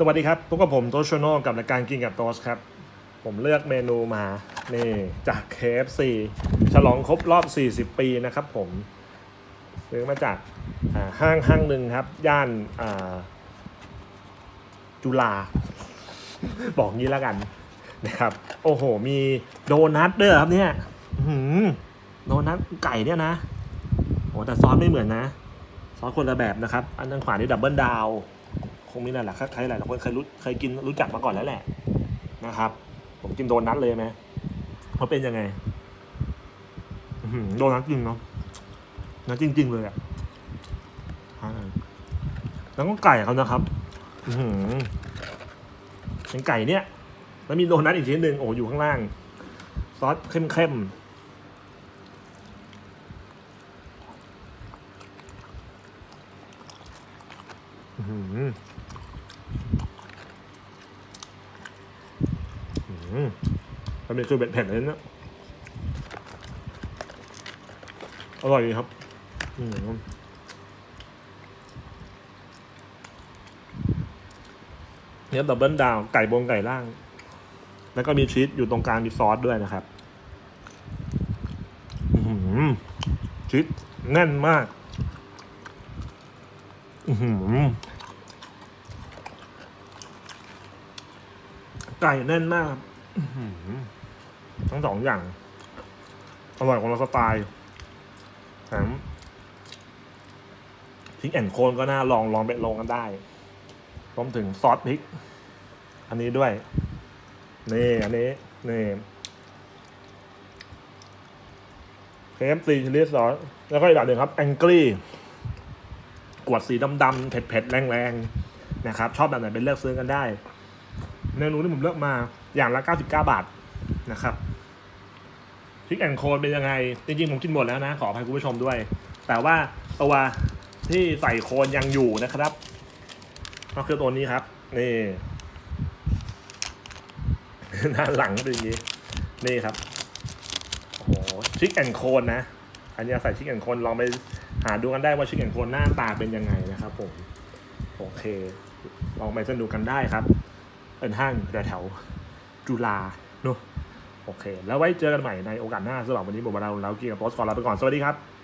สวัสดีครับพบกับผมโตชโนกับรายการกินกับโตชครับ ผมเลือกเมนูมานี่จาก KFC ฉลองครบรอบ 40 ปีนะครับผมซื้อมาจากห้างห้างหนึ่งครับ ย่านจุฬาบอกงี้แล้วกันนะครับ โอ้โห มีโดนัทด้วยเหรอครับเนี่ยหือโดนัทไก่เนี่ยนะโอ้แต่ซอสไม่เหมือนนะ ซอสคนละแบบนะครับ อันทางขวานี่ดับเบิลดาว คงมีนั่นแหละใครหลายคนเคยรู้เคยกินรู้จักมาก่อนแล้วแหละนะครับ ผมกินโดนัทเลยไหมมันเป็นยังไงโดนัทจริงเนาะนัทจริง ๆ เลยอะอ่าแล้วก็ไก่เขานะครับอืเป็นไก่เนี่ย แล้วมีโดนัทอีกชิ้นหนึ่งโอ้อยู่ข้างล่าง ซอสเข้มๆ อันเป็นคือเผ็ดเผ็ดเลยนะอร่อยดีครับ อืมเนี่ยดับเบิลดาว ไก่บงไก่ล่าง แล้วก็มีชีสอยู่ตรงกลางมีซอสด้วยนะครับอือหือชีสแน่นมาก อือหือ ไก่แน่นมาก ทั้งสองอย่าง อร่อยของเราสไตล์แถมพริกแอนโคนก็น่าลองลองไปลองกันได้รวมถึงซอสพริก อันนี้ด้วย นี่อันนี้ นี่เคฟซีชิลลี่ซอสแล้วก็อีกแบบหนึ่งครับแองกี้กวดสีดำๆเผ็ดๆ แรงๆ นะครับ ชอบแบบไหนเป็นเลือกซื้อกันได้ เมนูที่ผมเลือกมาอย่างละ 99 บาทนะครับพริกแอนโคนเป็นยังไง จริงๆ ผมกินหมดแล้วนะ ขออภัยคุณผู้ชมด้วย แต่ว่าตัวที่ใส่โคนยังอยู่นะครับ ก็คือตัวนี้ครับ นี่หน้าหลังเป็นอย่างนี้ นี่ครับ โอ้โหชิคแอนโคนนะ อันนี้ใส่ชิคแอนโคนลองไปหาดูกันได้ว่าชิคแอนโคนหน้าตาเป็นยังไงนะครับผม โอเค ลองไปสนุกกันได้ครับ เป็นห้างแถวจุฬาเนอะโอเค แล้วไว้เจอกันใหม่ในโอกาสหน้าสำหรับวันนี้ผมมาเราเราเกี่ยวกับโพสต์ก่อนลาไปก่อน สวัสดีครับ